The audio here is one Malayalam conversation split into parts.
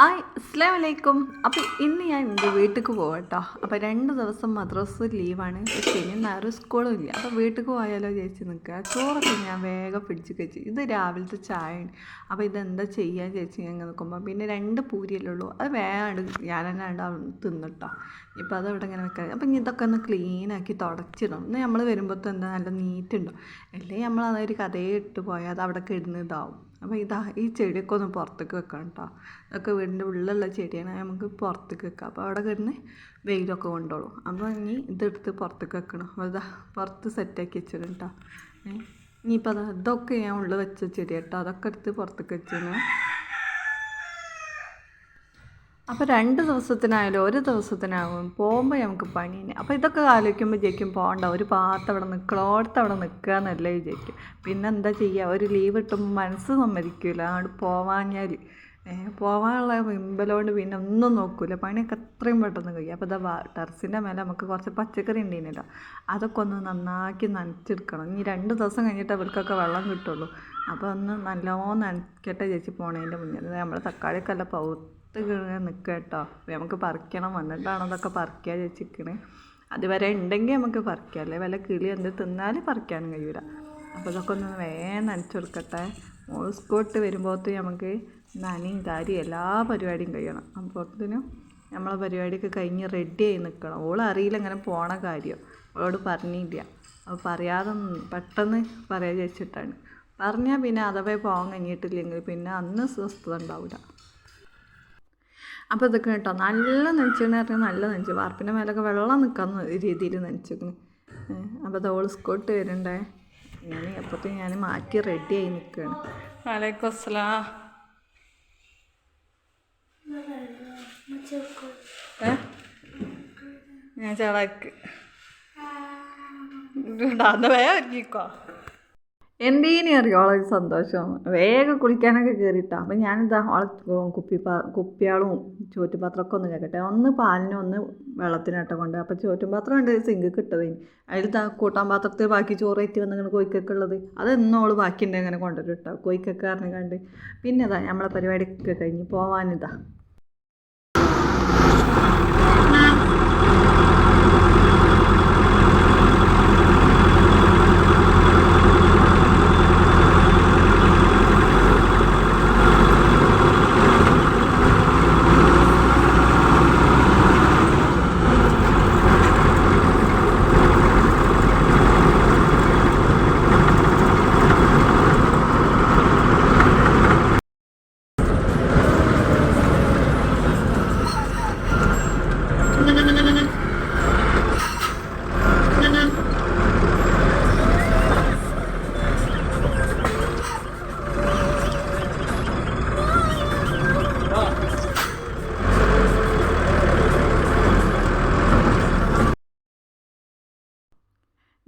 ഹായ് അസ്ലാം വലൈക്കും അപ്പോൾ ഇന്ന് ഞാൻ എന്റെ വീട്ടിലേക്ക് പോകാം കേട്ടോ അപ്പോൾ രണ്ട് ദിവസം മദ്രസ് ലീവാണ്. പക്ഷേ ഇനി നേരെ സ്കൂളും ഇല്ല. അപ്പോൾ വീട്ടിലേക്ക് പോയാലോ ചേച്ചി നിൽക്കുക ചോറൊക്കെ ഞാൻ വേഗം പിടിച്ച് കഴിച്ചു. ഇത് രാവിലത്തെ ചായയാണ്. അപ്പോൾ ഇതെന്താ ചെയ്യാൻ ചേച്ചി ഞാൻ നിൽക്കുമ്പോൾ പിന്നെ രണ്ട് പൂരിയല്ലേ ഉള്ളൂ. അത് വേഗം ഞാൻ തന്നെ ഉണ്ട് തിന്നിട്ടോ. ഇപ്പോൾ അതവിടെ ഇങ്ങനെ വെക്കാം. അപ്പം ഇതൊക്കെ ഒന്ന് ക്ലീനാക്കി തുടച്ചിടണം. എന്നാൽ നമ്മൾ വരുമ്പോൾ എന്താ നല്ല നീറ്റുണ്ടോ അല്ലെങ്കിൽ നമ്മൾ അതൊരു കഥയെ ഇട്ട് പോയാൽ അത് അവിടെ കിടന്ന് ഇതാവും. അപ്പോൾ ഇതാ ഈ ചെടിയൊക്കെ ഒന്ന് പുറത്തേക്ക് വെക്കാം കേട്ടോ ഇതൊക്കെ വീടിന്റെ ഉള്ളിലുള്ള ചെടിയാണ് നമുക്ക് പുറത്തേക്ക് വെക്കാം. അപ്പോൾ അവിടെ കിടന്ന് വെയിലൊക്കെ കൊണ്ടോളും. അപ്പോൾ ഇനി ഇതെടുത്ത് പുറത്തേക്ക് വെക്കണം. അപ്പോൾ ഇതാ പുറത്ത് സെറ്റാക്കി വെച്ചത് കേട്ടോ ഇനിയിപ്പോൾ അതാ ഇതൊക്കെ ഞാൻ ഉള്ളിൽ വെച്ച ചെടി കേട്ടോ അതൊക്കെ എടുത്ത് പുറത്തേക്ക് വെച്ചിരുന്നു അപ്പോൾ രണ്ട് ദിവസത്തിനായാലും ഒരു ദിവസത്തിനാകും പോകുമ്പോൾ നമുക്ക് പണി തന്നെ അപ്പോൾ ഇതൊക്കെ ആലോചിക്കുമ്പോൾ ജയിക്കും പോകണ്ട ഒരു പാത്ത് അവിടെ നിൽക്കണോടത്ത് അവിടെ നിൽക്കുക എന്നല്ലേ വിചാരിക്കും. പിന്നെ എന്താ ചെയ്യുക ഒരു ലീവ് കിട്ടുമ്പോൾ മനസ്സ് സമ്മതിക്കില്ല അങ്ങോട്ട് പോവാഞ്ഞാൽ പോവാനുള്ള വിമ്പലോണ്ട് പിന്നെ ഒന്നും നോക്കില്ല പണിയൊക്കെ അത്രയും പെട്ടെന്ന് കഴിയും. അപ്പോൾ ഇതാ ടെറസിന്റെ മേലെ നമുക്ക് കുറച്ച് പച്ചക്കറി ഉണ്ടീനല്ലോ. അതൊക്കെ ഒന്ന് നന്നാക്കി നനച്ചെടുക്കണം. ഇനി രണ്ട് ദിവസം കഴിഞ്ഞിട്ട് അവർക്കൊക്കെ വെള്ളം കിട്ടുള്ളൂ. അപ്പോൾ ഒന്ന് നല്ലോണം നനയ്ക്കട്ടെ ചേച്ചി പോണതിന്റെ മുന്നേ. നമ്മൾ തക്കാളിക്കല്ല അല്ല പൗത്ത് കിഴങ്ങ് നിൽക്കുക കേട്ടോ. നമുക്ക് പറിക്കണം. വന്നിട്ടാണ് അതൊക്കെ പറിക്കുക വെച്ചിരിക്കണേ അതുവരെ ഉണ്ടെങ്കിൽ നമുക്ക് പറിക്കാം. അല്ലെ വല്ല കിളി എന്ത് തിന്നാൽ പറിക്കാനും കഴിയൂല. അപ്പോൾ ഇതൊക്കെ ഒന്ന് വേഗം നനച്ചു കൊടുക്കട്ടെ. മോൾ സ്കൂട്ട് വരുമ്പോഴത്തെ നമുക്ക് നനയും കാര്യം എല്ലാ പരിപാടിയും കഴിയണം. അപ്പോഴത്തേനും നമ്മളെ പരിപാടിയൊക്കെ കഴിഞ്ഞ് റെഡി ആയി നിൽക്കണം ഓൾ അറിയില്ല ഇങ്ങനെ പോണ കാര്യം. ഓളോട് പറഞ്ഞില്ല. അപ്പോൾ പറയാതെ പെട്ടെന്ന് പറയാൻ വെച്ചിട്ടാണ് പറഞ്ഞാൽ പിന്നെ അഥവാ പോകാൻ കഴിഞ്ഞിട്ടില്ലെങ്കിൽ പിന്നെ അന്ന് സ്വസ്ഥത ഉണ്ടാവില്ല അപ്പോൾ ഇതൊക്കെ കേട്ടോ. നല്ല നനച്ചെന്ന് പറഞ്ഞാൽ നല്ല നനച്ചു വാർപ്പിന്റെ മേലൊക്കെ വെള്ളം നിൽക്കുന്ന രീതിയിൽ നനച്ചിരിക്കണ് അപ്പോൾ അത് ഓൾ സ്കോട്ട് വരുന്നുണ്ടേ ഞാൻ അപ്പോഴത്തേക്ക് ഞാൻ മാറ്റി റെഡി ആയി നിൽക്കുകയാണ് വലൈക്കും അസ്സലാം. ഞാൻ അന്ന് വേഗം ഒരുക്കിക്കോ എന്തേനും അറിയോ? ഓളെ സന്തോഷം. വേഗം കുളിക്കാനൊക്കെ കയറിയിട്ടാ അപ്പം ഞാനിതാ ഓളെ കുപ്പി കുപ്പിയാളും ചോറ്റുപാത്രമൊക്കെ ഒന്ന് കേൾക്കട്ടെ ഒന്ന് പാലിനും ഒന്ന് വെള്ളത്തിനാട്ടോ കൊണ്ട്. അപ്പം ചോറ്റുപാത്രം ഉണ്ട് സിങ്ക് കിട്ടതേ അതിൽ കൂട്ടാൻ പാത്രത്തിൽ ബാക്കി ചോറേറ്റ് വന്നിങ്ങനെ കോഴിക്കൊക്കെ ഉള്ളത്. അതെന്നും ബാക്കി ഉണ്ടെങ്കിൽ അങ്ങനെ കൊണ്ടുവരും കേട്ടോ. കൊയ്ക്കൊക്കെ അറിഞ്ഞു കണ്ട്. പിന്നെ ഇതാ നമ്മളെ പരിപാടിയൊക്കെ കഴിഞ്ഞ് പോവാനിതാ.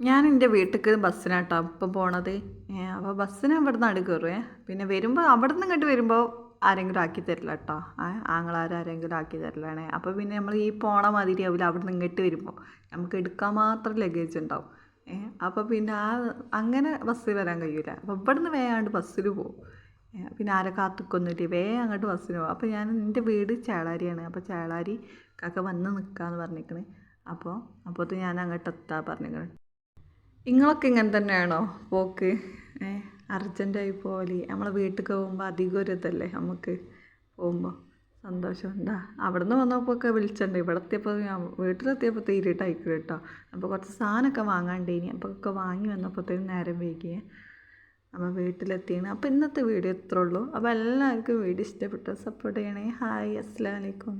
ഞാൻ എന്റെ വീട്ടിലേക്ക് ബസ്സിനാട്ടോ ഇപ്പം പോണത്. അപ്പോൾ ബസ്സിന് അവിടെ നിന്ന് അടു കയറുവേ പിന്നെ വരുമ്പോൾ അവിടെ നിന്ന് ഇങ്ങോട്ട് വരുമ്പോൾ ആരെങ്കിലും ആക്കി തരില്ല കേട്ടോ ആങ്ങളാരും ആരെങ്കിലും ആക്കി തരില്ലാണേ. അപ്പോൾ പിന്നെ നമ്മൾ ഈ പോണ മാതിരി ആവില്ല അവിടെ നിന്ന് ഇങ്ങോട്ട് വരുമ്പോൾ നമുക്ക് എടുക്കാൻ മാത്രം ലഗേജ് ഉണ്ടാവും. അപ്പോൾ പിന്നെ ആ അങ്ങനെ ബസ്സിൽ വരാൻ കഴിയില്ല അപ്പോൾ ഇവിടെ നിന്ന് വേഗാണ്ട് ബസ്സിൽ പോകും പിന്നെ ആരെ കാത്തുക്കൊന്നുമില്ല. വേഗം അങ്ങോട്ട് ബസ്സിന് പോകും അപ്പോൾ ഞാൻ എന്റെ വീട് ചേളാരിയാണ്. അപ്പോൾ ചേളാരി കാക്ക വന്ന് നിൽക്കാമെന്ന് പറഞ്ഞിരിക്കണേ. അപ്പോൾ അപ്പോഴത്തെ ഞാൻ അങ്ങോട്ട് എത്താൻ പറഞ്ഞിരിക്കണേ. നിങ്ങളൊക്കെ ഇങ്ങനെ തന്നെയാണോ പോക്ക്? ഏ അർജന്റായി പോലെ നമ്മളെ വീട്ടിലേക്ക് പോകുമ്പോൾ അധികം ഒരു ഇതല്ലേ നമുക്ക് പോകുമ്പോൾ സന്തോഷം. എന്താ അവിടെ നിന്ന് വന്നപ്പോൾ ഒക്കെ വിളിച്ചിട്ടുണ്ട് ഇവിടെ എത്തിയപ്പോൾ വീട്ടിലെത്തിയപ്പോൾ തീരിട്ടായിക്കും കേട്ടോ. അപ്പോൾ കുറച്ച് സാധനമൊക്കെ വാങ്ങാണ്ടേനി. അപ്പോൾ ഒക്കെ വാങ്ങി വന്നപ്പോഴത്തേനും നേരം വൈകിയേ. അപ്പോൾ വീട്ടിലെത്തിയാണ്. അപ്പോൾ ഇന്നത്തെ വീഡിയോ ഇത്രേ ഉള്ളൂ. അപ്പോൾ എല്ലാവർക്കും വീഡിയോ ഇഷ്ടപ്പെട്ടു സപ്പോർട്ട് ചെയ്യണേ. ഹായ് അസ്സാം വലൈക്കും